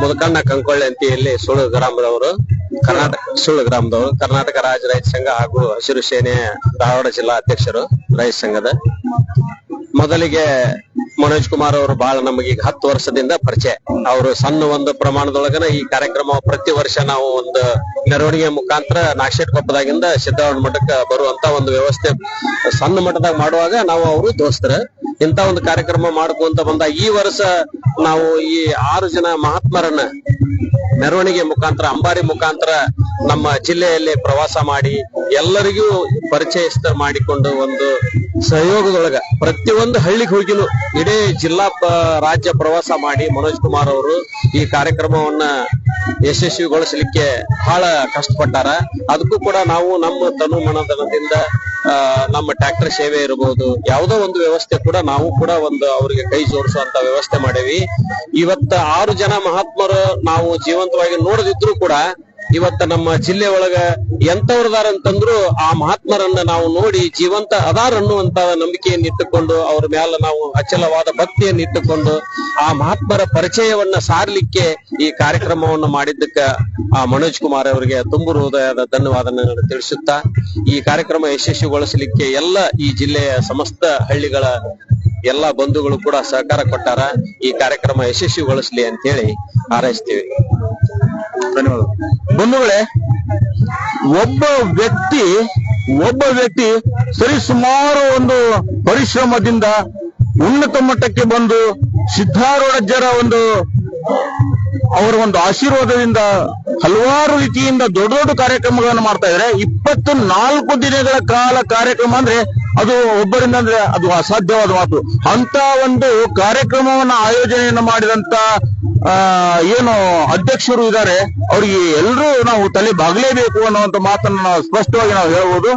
ಮುದಕಣ್ಣ ಕಂಕೊಳ್ಳಿ ಅಂತಿಯಲ್ಲಿ ಸುಳ್ಳು ಗ್ರಾಮದವರು, ಕರ್ನಾಟಕ ಸುಳ್ಳು ಗ್ರಾಮದವರು, ಕರ್ನಾಟಕ ರಾಜ್ಯ ರೈತ ಸಂಘ ಹಾಗೂ ಹಸಿರು ಸೇನೆ ಧಾರವಾಡ ಜಿಲ್ಲಾ ಅಧ್ಯಕ್ಷರು ರೈತ ಸಂಘದ. ಮೊದಲಿಗೆ ಮನೋಜ್ ಕುಮಾರ್ ಅವರು ಬಹಳ ನಮಗೆ ಈಗ ಹತ್ತು ವರ್ಷದಿಂದ ಪರಿಚಯ. ಅವರು ಸಣ್ಣ ಒಂದು ಪ್ರಮಾಣದೊಳಗನ ಈ ಕಾರ್ಯಕ್ರಮ ಪ್ರತಿ ವರ್ಷ ನಾವು ಒಂದು ಮೆರವಣಿಗೆ ಮುಖಾಂತರ ಕೊಪ್ಪದಾಗಿಂದ ಸಿದ್ದರಾಮ ಮಠಕ್ಕೆ ಬರುವಂತ ಒಂದು ವ್ಯವಸ್ಥೆ ಸಣ್ಣ ಮಠದಾಗ ಮಾಡುವಾಗ ನಾವು ಅವರು ದೋಸ್ತರ. ಇಂತ ಒಂದು ಕಾರ್ಯಕ್ರಮ ಮಾಡ್ಕೊಂತ ಬಂದ ಈ ವರ್ಷ ನಾವು ಈ ಆರು ಜನ ಮಹಾತ್ಮರನ್ನ ಮೆರವಣಿಗೆ ಮುಖಾಂತರ ಅಂಬಾರಿ ಮುಖಾಂತರ ನಮ್ಮ ಜಿಲ್ಲೆಯಲ್ಲಿ ಪ್ರವಾಸ ಮಾಡಿ ಎಲ್ಲರಿಗೂ ಪರಿಚಯಸ್ಥ ಮಾಡಿಕೊಂಡು ಒಂದು ಸಹಯೋಗದೊಳಗ ಪ್ರತಿಯೊಂದು ಹಳ್ಳಿಗೆ ಹೋಗಿನೂ ಇಡೀ ಜಿಲ್ಲಾ ರಾಜ್ಯ ಪ್ರವಾಸ ಮಾಡಿ ಮನೋಜ್ ಕುಮಾರ್ ಅವರು ಈ ಕಾರ್ಯಕ್ರಮವನ್ನ ಯಶಸ್ವಿಗೊಳಿಸಲಿಕ್ಕೆ ಬಹಳ ಕಷ್ಟಪಟ್ಟಾರ. ಅದಕ್ಕೂ ಕೂಡ ನಾವು ನಮ್ಮ ತನು ಮನಧನದಿಂದ ಆ, ನಮ್ಮ ಟ್ರ್ಯಾಕ್ಟರ್ ಸೇವೆ ಇರಬಹುದು ಯಾವುದೋ ಒಂದು ವ್ಯವಸ್ಥೆ ಕೂಡ ನಾವು ಕೂಡ ಒಂದು ಅವರಿಗೆ ಕೈ ಜೋಡಿಸುವಂತ ವ್ಯವಸ್ಥೆ ಮಾಡೇವಿ. ಇವತ್ತ ಆರು ಜನ ಮಹಾತ್ಮರು ನಾವು ಜೀವಂತವಾಗಿ ನೋಡದಿದ್ರು ಕೂಡ ಇವತ್ತ ನಮ್ಮ ಜಿಲ್ಲೆ ಒಳಗ ಎಂತವ್ರದಾರ ಅಂತಂದ್ರು ಆ ಮಹಾತ್ಮರನ್ನ ನಾವು ನೋಡಿ ಜೀವಂತ ಅದಾರ ಅನ್ನುವಂತ ನಂಬಿಕೆಯನ್ನು ಇಟ್ಟುಕೊಂಡು ಅವ್ರ ಮ್ಯಾಲ ನಾವು ಅಚಲವಾದ ಭಕ್ತಿಯನ್ನು ಇಟ್ಟುಕೊಂಡು ಆ ಮಹಾತ್ಮರ ಪರಿಚಯವನ್ನ ಸಾರ್ಲಿಕ್ಕೆ ಈ ಕಾರ್ಯಕ್ರಮವನ್ನು ಮಾಡಿದ್ದಕ್ಕ ಆ ಮನೋಜ್ ಕುಮಾರ್ ಅವರಿಗೆ ತುಂಬು ಹೃದಯದ ಧನ್ಯವಾದಗಳನ್ನು ತಿಳಿಸುತ್ತಾ, ಈ ಕಾರ್ಯಕ್ರಮ ಯಶಸ್ವಿಗೊಳಿಸಲಿಕ್ಕೆ ಎಲ್ಲ ಈ ಜಿಲ್ಲೆಯ ಸಮಸ್ತ ಹಳ್ಳಿಗಳ ಎಲ್ಲಾ ಬಂಧುಗಳು ಕೂಡ ಸಹಕಾರ ಕೊಟ್ಟಾರ, ಈ ಕಾರ್ಯಕ್ರಮ ಯಶಸ್ವಿಗೊಳಿಸಲಿ ಅಂತ ಹೇಳಿ ಹಾರೈಸ್ತೀವಿ. ಧನ್ಯವಾದ ಬಂಧುಗಳೇ, ಒಬ್ಬ ವ್ಯಕ್ತಿ ಒಬ್ಬ ವ್ಯಕ್ತಿ ಸರಿ ಸುಮಾರು ಒಂದು ಪರಿಶ್ರಮದಿಂದ ಉನ್ನತ ಮಟ್ಟಕ್ಕೆ ಬಂದು ಸಿದ್ಧಾರೂಢಜ್ಜರ ಒಂದು, ಅವರ ಒಂದು ಆಶೀರ್ವಾದದಿಂದ ಹಲವಾರು ರೀತಿಯಿಂದ ದೊಡ್ಡ ದೊಡ್ಡ ಕಾರ್ಯಕ್ರಮಗಳನ್ನು ಮಾಡ್ತಾ ಇದ್ದಾರೆ. ಇಪ್ಪತ್ತು ನಾಲ್ಕು ದಿನಗಳ ಕಾಲ ಕಾರ್ಯಕ್ರಮ ಅಂದ್ರೆ ಅದು ಒಬ್ಬರಿಂದ ಅಂದ್ರೆ ಅದು ಅಸಾಧ್ಯವಾದ ಮಾತು. ಅಂತ ಒಂದು ಕಾರ್ಯಕ್ರಮವನ್ನ ಆಯೋಜನೆಯನ್ನು ಮಾಡಿದಂತ ಏನು ಅಧ್ಯಕ್ಷರು ಇದ್ದಾರೆ, ಅವರಿಗೆ ಎಲ್ಲರೂ ನಾವು ತಲೆ ಬಾಗಲೇಬೇಕು ಅನ್ನುವಂತ ಮಾತನ್ನ ನಾವು ಸ್ಪಷ್ಟವಾಗಿ ನಾವು ಹೇಳ್ಬೋದು.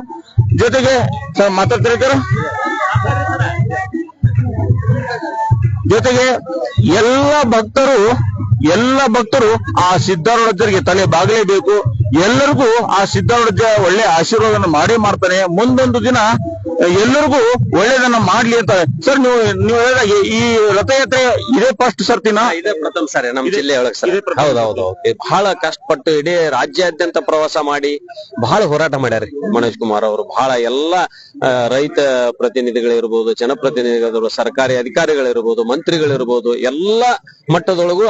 ಜೊತೆಗೆ ಸರ್ ಮಾತಾಡ್ತಿರ್ತಾರೆ ಜೊತೆಗೆ ಎಲ್ಲ ಭಕ್ತರು ಎಲ್ಲ ಭಕ್ತರು ಆ ಸಿದ್ಧಾರೂಢಜ್ಜರಿಗೆ ತಲೆ ಬಾಗಲೇಬೇಕು. ಎಲ್ಲರಿಗೂ ಆ ಸಿದ್ಧಾರೂಢ ಒಳ್ಳೆ ಆಶೀರ್ವಾದವನ್ನು ಮಾಡಿ ಮಾಡ್ತಾನೆ. ಮುಂದೊಂದು ದಿನ ಎಲ್ಲರಿಗೂ ಒಳ್ಳೇದನ್ನ ಮಾಡ್ಲಿ ಅಂತ. ಸರ್ ನೀವು ನೀವು ಹೇಳಿದಾಗ ಈ ರಥಯಾತ್ರೆ ಇದೇ ಫಸ್ಟ್ ಸರ್ತಿನ ಇದೇ ಪ್ರಥಮ ಸರ್ ನಮ್ಮ ಜಿಲ್ಲೆಯೊಳಗೆ ಸರ್ ಇದೇ ಪ್ರಥಮ ಹೌದೌದು ಬಹಳ ಕಷ್ಟಪಟ್ಟು ಇಡೀ ರಾಜ್ಯಾದ್ಯಂತ ಪ್ರವಾಸ ಮಾಡಿ ಬಹಳ ಹೋರಾಟ ಮಾಡ್ಯಾರ ಮನೋಜ್ ಕುಮಾರ್ ಅವರು. ಬಹಳ ಎಲ್ಲಾ ರೈತ ಪ್ರತಿನಿಧಿಗಳಿರ್ಬೋದು ಜನಪ್ರತಿನಿಧಿಗಳಿರ್ಬೋದು ಸರ್ಕಾರಿ ಅಧಿಕಾರಿಗಳಿರ್ಬೋದು ಮಂತ್ರಿಗಳಿರ್ಬೋದು ಎಲ್ಲಾ ಮಟ್ಟದೊಳಗೂ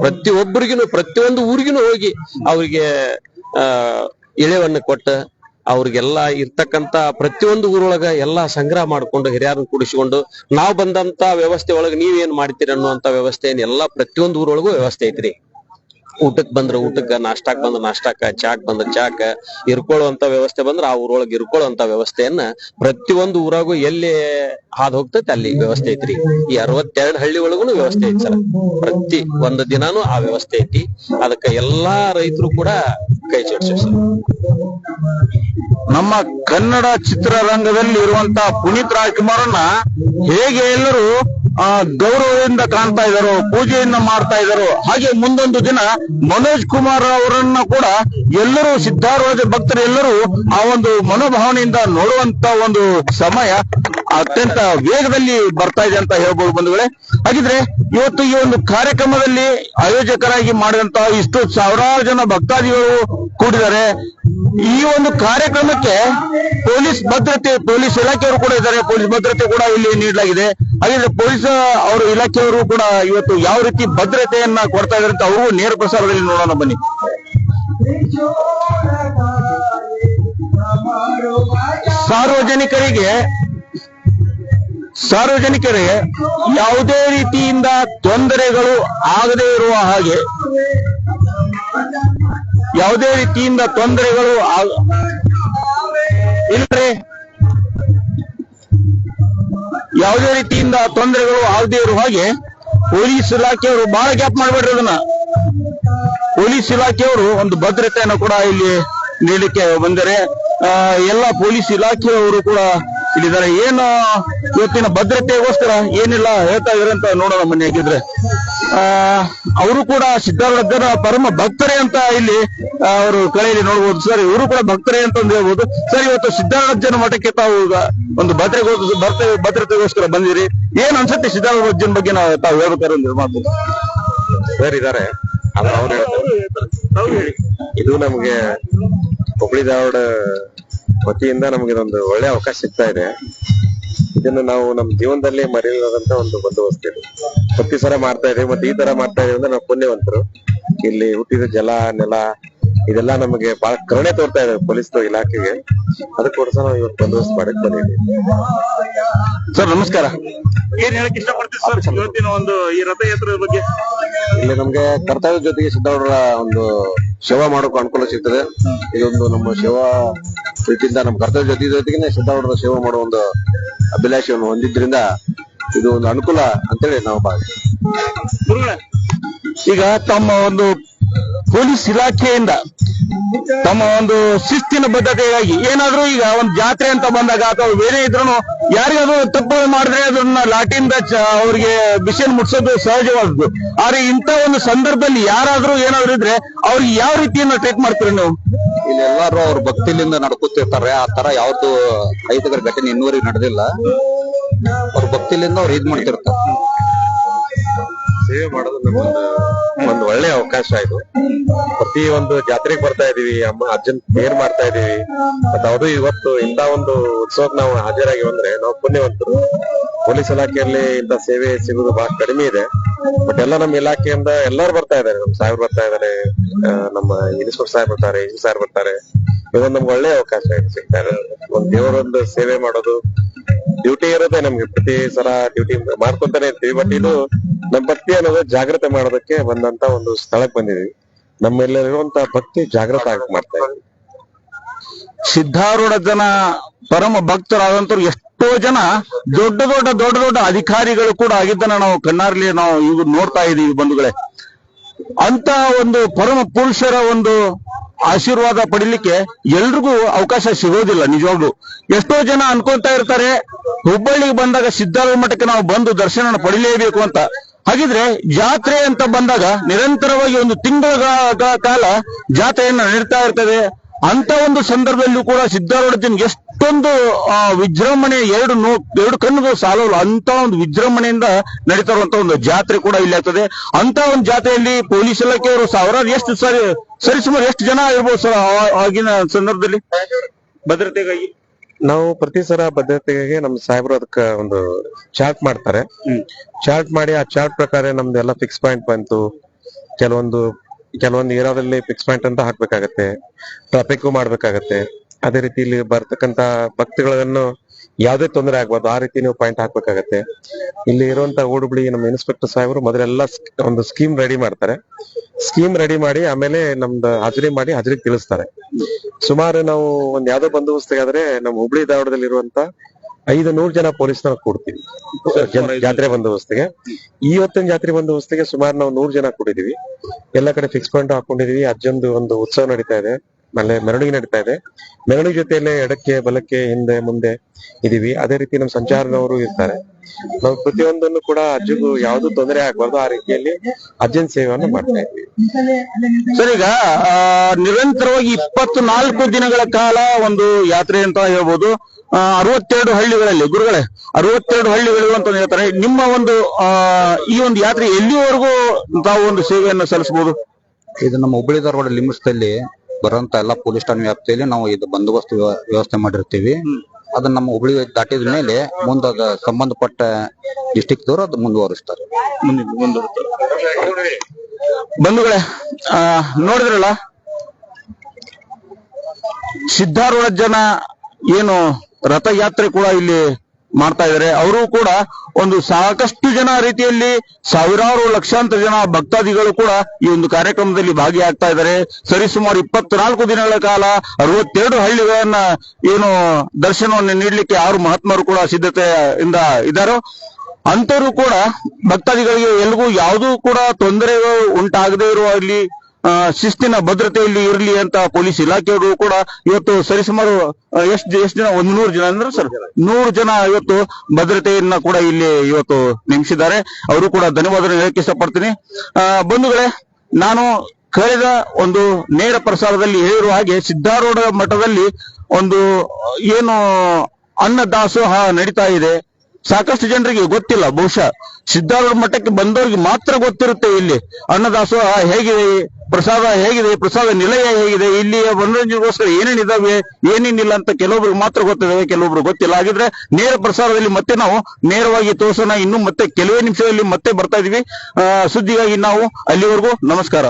ಪ್ರತಿಯೊಬ್ಬರಿಗೂ ಪ್ರತಿಯೊಂದು ಊರಿಗೂ ಹೋಗಿ ಅವರಿಗೆ ಆ ಇಳೆವನ್ನು ಕೊಟ್ಟ ಅವ್ರಿಗೆಲ್ಲಾ ಇರ್ತಕ್ಕಂತ ಪ್ರತಿಯೊಂದು ಊರೊಳಗ ಎಲ್ಲಾ ಸಂಗ್ರಹ ಮಾಡ್ಕೊಂಡು ಹಿರಿಯರನ್ನ ಕೂಡಿಸಿಕೊಂಡು ನಾವ್ ಬಂದಂತ ವ್ಯವಸ್ಥೆ ಒಳಗ ನೀವೇನ್ ಮಾಡ್ತೀರಿ ಅನ್ನುವಂತ ವ್ಯವಸ್ಥೆ ಎಲ್ಲಾ ಪ್ರತಿಯೊಂದು ಊರೊಳಗೂ ವ್ಯವಸ್ಥೆ ಐತ್ರಿ. ಊಟಕ್ ಬಂದ್ರ ಊಟಕ್ಕ, ನಾಷ್ಟಾಕ್ ಬಂದ್ರ ನಾಷ್ಟಾಕ ಚಾಕ್ ಬಂದ್ರ ಚಾಕ್, ಇರ್ಕೊಳ್ಳುವಂತ ವ್ಯವಸ್ಥೆ ಬಂದ್ರ ಆ ಊರೊಳಗೆ ಇರ್ಕೊಳ್ಳುವಂತ ವ್ಯವಸ್ಥೆಯನ್ನ ಪ್ರತಿಯೊಂದು ಊರಾಗೂ ಎಲ್ಲಿ ಹಾದ್ ಹೋಗ್ತೈತಿ ಅಲ್ಲಿ ವ್ಯವಸ್ಥೆ ಐತ್ರಿ. ಈ ಅರವತ್ತೆರಡು ಹಳ್ಳಿ ಒಳಗೂ ವ್ಯವಸ್ಥೆ ಐತಿ ಸರ್. ಪ್ರತಿ ಒಂದ್ ದಿನಾನು ಆ ವ್ಯವಸ್ಥೆ ಐತಿ. ಅದಕ್ಕ ಎಲ್ಲಾ ರೈತರು ಕೂಡ ಕೈ ಜೋಡಿಸ್ಯಾರ ನಮ್ಮ ಕನ್ನಡ ಚಿತ್ರರಂಗದಲ್ಲಿ ಇರುವಂತ ಪುನೀತ್ ರಾಜ್ಕುಮಾರನ್ನ ಹೇಗೆ ಎಲ್ಲರೂ ಆ ಗೌರವದಿಂದ ಕಾಣ್ತಾ ಇದ್ದಾರೋ ಪೂಜೆಯನ್ನ ಮಾಡ್ತಾ ಇದ್ದಾರೋ ಹಾಗೆ ಮುಂದೊಂದು ದಿನ ಮನೋಜ್ ಕುಮಾರ್ ಅವರನ್ನ ಕೂಡ ಎಲ್ಲರೂ ಸಿದ್ಧಾರ್ವಾದ ಭಕ್ತರು ಎಲ್ಲರೂ ಆ ಒಂದು ಮನೋಭಾವನೆಯಿಂದ ನೋಡುವಂತ ಒಂದು ಸಮಯ ಅತ್ಯಂತ ವೇಗದಲ್ಲಿ ಬರ್ತಾ ಇದೆ ಅಂತ ಹೇಳ್ಬೋದು ಬಂಧುಗಳೇ. ಹಾಗಿದ್ರೆ ಇವತ್ತು ಈ ಒಂದು ಕಾರ್ಯಕ್ರಮದಲ್ಲಿ ಆಯೋಜಕರಾಗಿ ಮಾಡಿದಂತ ಇಷ್ಟು ಸಾವಿರಾರು ಜನ ಭಕ್ತಾದಿಗಳು ಕೂಡಿದ್ದಾರೆ. ಈ ಒಂದು ಕಾರ್ಯಕ್ರಮಕ್ಕೆ ಪೊಲೀಸ್ ಭದ್ರತೆ, ಪೊಲೀಸ್ ಇಲಾಖೆಯವರು ಕೂಡ ಇದ್ದಾರೆ. ಪೊಲೀಸ್ ಭದ್ರತೆ ಕೂಡ ಇಲ್ಲಿ ನೀಡಲಾಗಿದೆ. ಹಾಗಿದ್ರೆ ಪೊಲೀಸ್, ಅವರ ಇಲಾಖೆಯವರು ಕೂಡ ಇವತ್ತು ಯಾವ ರೀತಿ ಭದ್ರತೆಯನ್ನ ಕೊಡ್ತಾ ಇದ್ದಾರೆ ಅಂತ ಅವರು ನೇರ ಪ್ರಸಾರದಲ್ಲಿ ನೋಡೋಣ ಬನ್ನಿ. ಸಾರ್ವಜನಿಕರಿಗೆ ಸಾರ್ವಜನಿಕರಿಗೆ ಯಾವುದೇ ರೀತಿಯಿಂದ ತೊಂದರೆಗಳು ಆಗದೇ ಇರುವ ಹಾಗೆ, ಯಾವುದೇ ರೀತಿಯಿಂದ ತೊಂದರೆಗಳು ಆಗ- ಇಲ್ರಿ? ಯಾವುದೇ ರೀತಿಯಿಂದ ತೊಂದರೆಗಳು ಆಗದೇ ಇರುವ ಹಾಗೆ ಪೊಲೀಸ್ ಇಲಾಖೆಯವರು ಬಹಳ ಗ್ಯಾಪ್ ಮಾಡಬೇಡ್ರಿ ಅದನ್ನ ಪೊಲೀಸ್ ಇಲಾಖೆಯವರು ಒಂದು ಭದ್ರತೆಯನ್ನು ಕೂಡ ಇಲ್ಲಿ ನೀಡಲಿಕ್ಕೆ ಬಂದರೆ ಎಲ್ಲ ಪೊಲೀಸ್ ಇಲಾಖೆಯವರು ಕೂಡ ಇಲ್ಲಿದ್ದಾರೆ. ಏನು ಇವತ್ತಿನ ಭದ್ರತೆಗೋಸ್ಕರ ಏನಿಲ್ಲ ಹೇಳ್ತಾ ಇದಾರೆ ಅಂತ ನೋಡೋಣ ಮನೆ ಹಾಕಿದ್ರೆ ಆ, ಅವರು ಕೂಡ ಸಿದ್ಧಾರ್ಥರ ಪರಮ ಭಕ್ತರೇ ಅಂತ ಇಲ್ಲಿ ಅವರು ಕಳೆಯಲ್ಲಿ ನೋಡ್ಬೋದು. ಸರ್, ಇವರು ಕೂಡ ಭಕ್ತರೇ ಅಂತ ಹೇಳ್ಬೋದು. ಸರ್, ಇವತ್ತು ಸಿದ್ಧಾರ್ಥನ ಮಠಕ್ಕೆ ತಾವು ಒಂದು ಭದ್ರತೆ ಭದ್ರತೆಗೋಸ್ಕರ ಬಂದಿರಿ. ಏನ್ ಅನ್ಸುತ್ತೆ ಸಿದ್ಧಾರೂಢನ ಬಗ್ಗೆ ನಾವು ತಾವು ಹೇಳ್ಬೇಕಾದ್ರೆ ಒಂದು ಮಾತು. ಸರ್ ಇದಾರೆ. ಆದ್ರೆ ಅವ್ರು ಹೇಳ್ತಾರೆ. ಇದು ನಮ್ಗೆ ಹುಬ್ಳಿ ಧಾರವಾಡ ವತಿಯಿಂದ ನಮ್ಗೆ ಇದೊಂದು ಒಳ್ಳೆ ಅವಕಾಶ ಸಿಗ್ತಾ ಇದೆ. ಇದನ್ನ ನಾವು ನಮ್ಮ ಜೀವನದಲ್ಲಿ ಮರೆಯಲಾದಂತ ಒಂದು ಬಂದೋಬಸ್ತ್ ಇದು. ಪ್ರತಿ ಸಲ ಮಾಡ್ತಾ ಇದೀವಿ ಮತ್ತೆ ಈ ತರ ಮಾಡ್ತಾ ಇದೀವಿ ಅಂದ್ರೆ ನಾವು ಪುಣ್ಯವಂತರು. ಇಲ್ಲಿ ಹುಟ್ಟಿದ ಜಲ ನೆಲ ಇದೆಲ್ಲ ನಮಗೆ ಬಹಳ ಕರುಣೆ ತೋರ್ತಾ ಇದೆ ಪೊಲೀಸ್ ಇಲಾಖೆಗೆ. ಅದಕ್ಕೋಸ್ಕರ ನಾವು ಇವತ್ತು ಬಂದೋಬಸ್ತ್ ಮಾಡಕ್ ಬಂದಿದ್ದೀವಿ. ಸರ್ ನಮಸ್ಕಾರ. ಏನ್ ಹೇಳಕ್ ಇಷ್ಟಪಡ್ತೀವಿ ಸರ್? ಇವತ್ತಿನ ಒಂದು ಈ ರಥಯಾತ್ರೆ ಬಗ್ಗೆ? ಇಲ್ಲಿ ನಮ್ಗೆ ಕರ್ತವ್ಯ ಜೊತೆಗೆ ಸಿದ್ಧಾರೂಢರ ಒಂದು ಸೇವಾ ಮಾಡೋಕೆ ಅನುಕೂಲ ಸಿಗ್ತದೆ. ಇದೊಂದು ನಮ್ಮ ಸೇವಾ ರೀತಿಯಿಂದ ನಮ್ಮ ಕರ್ತವ್ಯ ಜೊತೆ ಜೊತೆಗೆ ಸಿದ್ಧಾರೂಢರ ಸೇವೆ ಮಾಡುವ ಒಂದು ಅಭಿಲಾಷೆಯನ್ನು ಹೊಂದಿದ್ರಿಂದ ಇದು ಒಂದು ಅನುಕೂಲ ಅಂತೇಳಿ ನಾವು ಭಾವಿಸ್ತೀವಿ. ಗುರುಗಳೇ, ಈಗ ತಮ್ಮ ಒಂದು ಪೊಲೀಸ್ ಇಲಾಖೆಯಿಂದ ತಮ್ಮ ಒಂದು ಶಿಸ್ತಿನ ಬದ್ಧತೆಗಾಗಿ ಏನಾದ್ರೂ ಈಗ ಒಂದು ಜಾತ್ರೆ ಅಂತ ಬಂದಾಗ ಅಥವಾ ಬೇರೆ ಇದ್ರೂ ಯಾರಿಗಾದ್ರೂ ತಪ್ಪು ಮಾಡಿದ್ರೆ ಅದನ್ನ ಲಾಠಿಯಿಂದ ಅವ್ರಿಗೆ ಬಿಸಿಯನ್ನು ಮುಟ್ಸೋದು ಸಹಜವಾದದ್ದು. ಆದ್ರೆ ಇಂಥ ಒಂದು ಸಂದರ್ಭದಲ್ಲಿ ಯಾರಾದ್ರೂ ಏನಾದ್ರು ಇದ್ರೆ ಅವ್ರಿಗೆ ಯಾವ ರೀತಿಯನ್ನ ಟ್ರೀಟ್ ಮಾಡ್ತೀರಿ ನೀವು? ಇಲ್ಲಿ ಎಲ್ಲಾರು ಅವ್ರ ಭಕ್ತಿಲಿಂದ ನಡ್ಕೋತಿರ್ತಾರೆ. ಆ ತರ ಯಾವ್ದು ಅಹಿತಕರ ಘಟನೆ ಇನ್ನೂವರೆಗೆ ನಡೆದಿಲ್ಲ. ಅವ್ರ ಭಕ್ತಿಲಿಂದ ಅವ್ರು ಇದ್ ಮಾಡ್ತಿರ್ತಾರೆ. ಸೇವೆ ಮಾಡೋದು ನಮ್ಗೊಂದು ಒಂದು ಒಳ್ಳೆ ಅವಕಾಶ ಇದು. ಪ್ರತಿ ಒಂದು ಜಾತ್ರೆಗೆ ಬರ್ತಾ ಇದೀವಿ, ಅಮ್ಮ, ಅಜ್ಜನ್ ತೇರ್ ಮಾಡ್ತಾ ಇದೀವಿ. ಮತ್ತೆ ಅವರು ಇವತ್ತು ಇಂತ ಒಂದು ಉತ್ಸವಕ್ಕೆ ನಾವು ಹಾಜರಾಗಿ ಬಂದ್ರೆ ನಾವು ಪುಣ್ಯವಂತರು. ಪೊಲೀಸ್ ಇಲಾಖೆಯಲ್ಲಿ ಇಂತ ಸೇವೆ ಸಿಗುದು ಬಹಳ ಕಡಿಮೆ ಇದೆ. ಬಟ್ ಎಲ್ಲ ನಮ್ಮ ಇಲಾಖೆಯಿಂದ ಎಲ್ಲರೂ ಬರ್ತಾ ಇದಾರೆ ನಮ್ಮ ಸಾಹೇಬ್ ಬರ್ತಾ ಇದಾರೆ ನಮ್ಮ ಇನ್ಸ್ಪೆಕ್ಟರ್ ಸಾಹೇಬ್ ಬರ್ತಾರೆ ಇಂಜಿ ಸಾಹೇಬ್ ಬರ್ತಾರೆ. ಇದೊಂದು ನಮ್ಗೆ ಒಳ್ಳೆ ಅವಕಾಶ ಸಿಗ್ತಾ ಇದೆ. ಒಂದ್ ದೇವರೊಂದು ಸೇವೆ ಮಾಡೋದು ಡ್ಯೂಟಿ ಇರೋದೇ ನಮ್ಗೆ. ಪ್ರತಿ ಸಲ ಡ್ಯೂಟಿ ಮಾಡ್ಕೊತಾನೆ ಇರ್ತೀವಿ. ಬಟ್ ಇದು ನಮ್ ಭಕ್ತಿ ಅನ್ನೋದು ಜಾಗೃತಿ ಮಾಡೋದಕ್ಕೆ ಬಂದಂತ ಒಂದು ಸ್ಥಳಕ್ಕೆ ಬಂದಿದೀವಿ. ನಮ್ಮೆಲ್ಲರಿರುವಂತ ಭಕ್ತಿ ಜಾಗೃತ ಆಗಿ ಮಾಡ್ತಾ ಇದ್ದೀವಿ ಸಿದ್ಧಾರೂಢ ಜನ, ಪರಮ ಭಕ್ತರಾದಂತರು ಎಷ್ಟೋ ಜನ ದೊಡ್ಡ ದೊಡ್ಡ ದೊಡ್ಡ ದೊಡ್ಡ ಅಧಿಕಾರಿಗಳು ಕೂಡ ಆಗಿದ್ದನ್ನ ನಾವು ಕಣ್ಣಾರ್ಲಿ ನಾವು ಇವ್ ನೋಡ್ತಾ ಇದೀವಿ ಬಂಧುಗಳೇ. ಅಂತ ಒಂದು ಪರಮ ಪುರುಷರ ಒಂದು ಆಶೀರ್ವಾದ ಪಡಿಲಿಕ್ಕೆ ಎಲ್ರಿಗೂ ಅವಕಾಶ ಸಿಗೋದಿಲ್ಲ ನಿಜವಾಗ್ಲು. ಎಷ್ಟೋ ಜನ ಅನ್ಕೊಂತಾ ಇರ್ತಾರೆ, ಹುಬ್ಬಳ್ಳಿಗೆ ಬಂದಾಗ ಸಿದ್ಧಾರೂಢ ಮಠಕ್ಕೆ ನಾವು ಬಂದು ದರ್ಶನ ಪಡಿಲೇಬೇಕು ಅಂತ. ಹಾಗಿದ್ರೆ ಜಾತ್ರೆ ಅಂತ ಬಂದಾಗ ನಿರಂತರವಾಗಿ ಒಂದು ತಿಂಗಳ ಕಾಲ ಜಾತ್ರೆಯನ್ನ ನಡೀತಾ ಇರ್ತದೆ. ಅಂತ ಒಂದು ಸಂದರ್ಭದಲ್ಲೂ ಕೂಡ ಸಿದ್ಧಾರೂಢ ಎಷ್ಟೊಂದು ವಿಜೃಂಭಣೆ, ಎರಡು ನೋ, ಎರಡು ಕಣ್ಣುಗಳು ಸಾಲಲ್ಲ. ಅಂತ ಒಂದು ವಿಜೃಂಭಣೆಯಿಂದ ನಡೀತಾ ಒಂದು ಜಾತ್ರೆ ಕೂಡ ಇಲ್ಲಿ ಆಗ್ತದೆ. ಅಂತ ಒಂದು ಜಾತ್ರೆಯಲ್ಲಿ ಪೊಲೀಸ್ ಇಲಾಖೆಯವರು ಸಾವಿರಾರು, ಎಷ್ಟು ಸರಿ, ಸರಿಸುಮಾರು ಎಷ್ಟು ಜನ ಇರ್ಬೋದು ಸರ್ ಆಗಿನ ಸಂದರ್ಭದಲ್ಲಿ? ಭದ್ರತೆಗಾಗಿ? ನಾವು ಪ್ರತಿ ಸಲ ಭದ್ರತೆಗೆ ನಮ್ ಸಾಹೇಬರು ಅದಕ್ಕ ಒಂದು ಚಾರ್ಟ್ ಮಾಡ್ತಾರೆ. ಚಾರ್ಟ್ ಮಾಡಿ ಆ ಚಾರ್ಟ್ ಪ್ರಕಾರ ನಮ್ದು ಎಲ್ಲ ಫಿಕ್ಸ್ ಪಾಯಿಂಟ್ ಬಂತು. ಕೆಲವೊಂದು ಕೆಲವೊಂದು ಏರಿಯಾದಲ್ಲಿ ಫಿಕ್ಸ್ ಪಾಯಿಂಟ್ ಅಂತ ಹಾಕ್ಬೇಕಾಗತ್ತೆ. ಟ್ರಾಫಿಕ್ ಮಾಡ್ಬೇಕಾಗತ್ತೆ. ಅದೇ ರೀತಿ ಇಲ್ಲಿ ಬರ್ತಕ್ಕಂತ ಭಕ್ತಿಗಳನ್ನು ಯಾವ್ದೇ ತೊಂದರೆ ಆಗ್ಬಾರ್ದು. ಆ ರೀತಿ ನೀವು ಪಾಯಿಂಟ್ ಹಾಕ್ಬೇಕಾಗತ್ತೆ. ಇಲ್ಲಿ ಇರುವಂತ ಓಡುಬಳಿ ನಮ್ಮ ಇನ್ಸ್ಪೆಕ್ಟರ್ ಸಾಹೇಬರು ಮೊದಲೆಲ್ಲ ಒಂದು ಸ್ಕೀಮ್ ರೆಡಿ ಮಾಡ್ತಾರೆ. ಸ್ಕೀಮ್ ರೆಡಿ ಮಾಡಿ ಆಮೇಲೆ ನಮ್ದು ಹಾಜರಿ ಮಾಡಿ ಹಾಜರಿಗೆ ತಿಳಿಸ್ತಾರೆ. ಸುಮಾರು ನಾವು ಒಂದ್ ಯಾವ್ದೋ ಬಂದೋಬಸ್ತಿಗಾದ್ರೆ ನಮ್ಮ ಹುಬ್ಳಿ ಧಾರವಾಡದಲ್ಲಿ ಇರುವಂತ ಐದು ನೂರು ಜನ ಪೊಲೀಸ್ನ ಕೊಡ್ತೀವಿ. ಜನ- ಜಾತ್ರೆ ಬಂದೋಬಸ್ತಿಗೆ. ಇವತ್ತಿನ ಜಾತ್ರೆ ಬಂದೋಬಸ್ತಿಗೆ ಸುಮಾರು ನಾವು ನೂರ್ ಜನ ಕೊಟ್ಟಿದೀವಿ. ಎಲ್ಲ ಕಡೆ ಫಿಕ್ಸ್ ಪಾಯಿಂಟ್ ಹಾಕೊಂಡಿದೀವಿ. ಅಜ್ಜಂದು ಒಂದು ಉತ್ಸವ ನಡೀತಾ ಇದೆ. ಆಮೇಲೆ ಮೆರವಣಿಗೆ ನಡೀತಾ ಇದೆ. ಮೆರವಣಿಗೆ ಜೊತೆಯಲ್ಲೇ ಎಡಕ್ಕೆ ಬಲಕ್ಕೆ ಹಿಂದೆ ಮುಂದೆ ಇದೀವಿ ಅದೇ ರೀತಿ ನಮ್ಮ ಸಂಚಾರದವರು ಇರ್ತಾರೆ. ನಾವು ಪ್ರತಿಯೊಂದನ್ನು ಕೂಡ ಅಜ್ಜಿಗೂ ಯಾವ್ದು ತೊಂದರೆ ಆಗ್ಬಾರ್ದು ಆ ರೀತಿಯಲ್ಲಿ ಅಜ್ಜನ ಸೇವೆಯನ್ನು ಮಾಡ್ತಾ ಇದ್ವಿ ಸರ್ ಈಗ ಆ, ನಿರಂತರವಾಗಿ ಇಪ್ಪತ್ತು ನಾಲ್ಕು ದಿನಗಳ ಕಾಲ ಒಂದು ಯಾತ್ರೆ ಅಂತ ಹೇಳ್ಬೋದು. ಅರವತ್ತೆರಡು ಹಳ್ಳಿಗಳಲ್ಲಿ ಗುರುಗಳೇ ಅರವತ್ತೆರಡು ಹಳ್ಳಿಗಳು ಅಂತ ಹೇಳ್ತಾರೆ. ನಿಮ್ಮ ಒಂದು ಆ, ಈ ಒಂದು ಯಾತ್ರೆ ಎಲ್ಲಿವರೆಗೂ ತಾವು ಒಂದು ಸೇವೆಯನ್ನು ಸಲ್ಲಿಸಬಹುದು? ಇದು ನಮ್ಮ ಹುಬ್ಬಳ್ಳಿ ಧಾರವಾಡ ಲಿಮಿಟ್ಸ್ ಬರುವಂತ ಎಲ್ಲಾ ಪೊಲೀಸ್ ಠಾಣೆ ವ್ಯಾಪ್ತಿಯಲ್ಲಿ ನಾವು ಇದು ಬಂದೋಬಸ್ತ್ ವ್ಯವ- ವ್ಯವಸ್ಥೆ ಮಾಡಿರ್ತೀವಿ. ಅದನ್ನ ನಮ್ಮ ಹುಬ್ಳಿ ದಾಟಿದ ಮೇಲೆ ಮುಂದ ಅದ ಸಂಬಂಧಪಟ್ಟ ಡಿಸ್ಟಿಕ್ ದವರು ಅದು ಮುಂದುವರಿಸ್ತಾರೆ. ಬಂಧುಗಳೇ ಆ, ನೋಡಿದ್ರಲ್ಲ? ಸಿದ್ಧಾರೂಢ ಜನ ಏನು ರಥಯಾತ್ರೆ ಕೂಡ ಇಲ್ಲಿ ಮಾಡ್ತಾ ಇದ್ದಾರೆ. ಅವರು ಕೂಡ ಒಂದು ಸಾಕಷ್ಟು ಜನ ರೀತಿಯಲ್ಲಿ ಸಾವಿರಾರು ಲಕ್ಷಾಂತರ ಜನ ಭಕ್ತಾದಿಗಳು ಕೂಡ ಈ ಒಂದು ಕಾರ್ಯಕ್ರಮದಲ್ಲಿ ಭಾಗಿಯಾಗ್ತಾ ಇದ್ದಾರೆ. ಸರಿಸುಮಾರು ಇಪ್ಪತ್ನಾಲ್ಕು ದಿನಗಳ ಕಾಲ ಅರವತ್ತೆರಡು ಹಳ್ಳಿಗಳನ್ನ ಏನು ದರ್ಶನವನ್ನು ನೀಡಲಿಕ್ಕೆ ಆರು ಮಹಾತ್ಮರು ಕೂಡ ಸಿದ್ಧತೆಯಿಂದ ಇದ್ದಾರೋ ಅಂತರೂ ಕೂಡ ಭಕ್ತಾದಿಗಳಿಗೆ ಎಲ್ರಿಗೂ ಯಾವುದೂ ಕೂಡ ತೊಂದರೆಗಳು ಉಂಟಾಗದೇ ಇರುವ ಇಲ್ಲಿ ಆ, ಶಿಸ್ತಿನ ಭದ್ರತೆಯಲ್ಲಿ ಇರಲಿ ಅಂತ ಪೊಲೀಸ್ ಇಲಾಖೆಯವರು ಕೂಡ ಇವತ್ತು ಸರಿಸುಮಾರು ಎಷ್ಟು ಎಷ್ಟು ಜನ, ಒಂದು ನೂರು ಜನ ಅಂದ್ರೆ ಸರ್, ನೂರು ಜನ ಇವತ್ತು ಭದ್ರತೆಯನ್ನ ಕೂಡ ಇಲ್ಲಿ ಇವತ್ತು ನೇಮಿಸಿದ್ದಾರೆ ಅವರು ಕೂಡ ಧನ್ಯವಾದ ಹೇಳಕ್ಕೆ ಇಷ್ಟಪಡ್ತೀನಿ ಬಂಧುಗಳೇ, ನಾನು ಕಳೆದ ಒಂದು ನೇರ ಪ್ರಸಾರದಲ್ಲಿ ಹೇಳಿರುವ ಹಾಗೆ ಸಿದ್ಧಾರೂಢ ಮಠದಲ್ಲಿ ಒಂದು, ಏನು ಅನ್ನದಾಸೋಹ ನಡೀತಾ ಇದೆ. ಸಾಕಷ್ಟು ಜನರಿಗೆ ಗೊತ್ತಿಲ್ಲ, ಬಹುಶಃ. ಸಿದ್ಧಾರೂಢ ಮಠಕ್ಕೆ ಬಂದವರಿಗೆ ಮಾತ್ರ ಗೊತ್ತಿರುತ್ತೆ ಇಲ್ಲಿ ಅನ್ನದಾಸೋಹ ಹೇಗಿದೆ ಪ್ರಸಾದ ಹೇಗಿದೆ, ಪ್ರಸಾದ ನಿಲಯ ಹೇಗಿದೆ, ಇಲ್ಲಿಯ ಮನೋರಂಜನೆಗೋಸ್ಕರ ಏನೇನಿದಾವೆ ಏನೇನಿಲ್ಲ ಅಂತ ಕೆಲವೊಬ್ರಿಗೆ ಮಾತ್ರ ಗೊತ್ತಿದ್ದಾವೆ ಕೆಲವೊಬ್ರು ಗೊತ್ತಿಲ್ಲ. ಹಾಗಿದ್ರೆ ನೇರ ಪ್ರಸಾರದಲ್ಲಿ ಮತ್ತೆ ನಾವು ನೇರವಾಗಿ ತೋರಿಸೋಣ. ಇನ್ನು ಮತ್ತೆ ಕೆಲವೇ ನಿಮಿಷದಲ್ಲಿ ಮತ್ತೆ ಬರ್ತಾ ಇದೀವಿ. ಸುದ್ದಿಗಾಗಿ ನಾವು ಅಲ್ಲಿವರೆಗೂ ನಮಸ್ಕಾರ.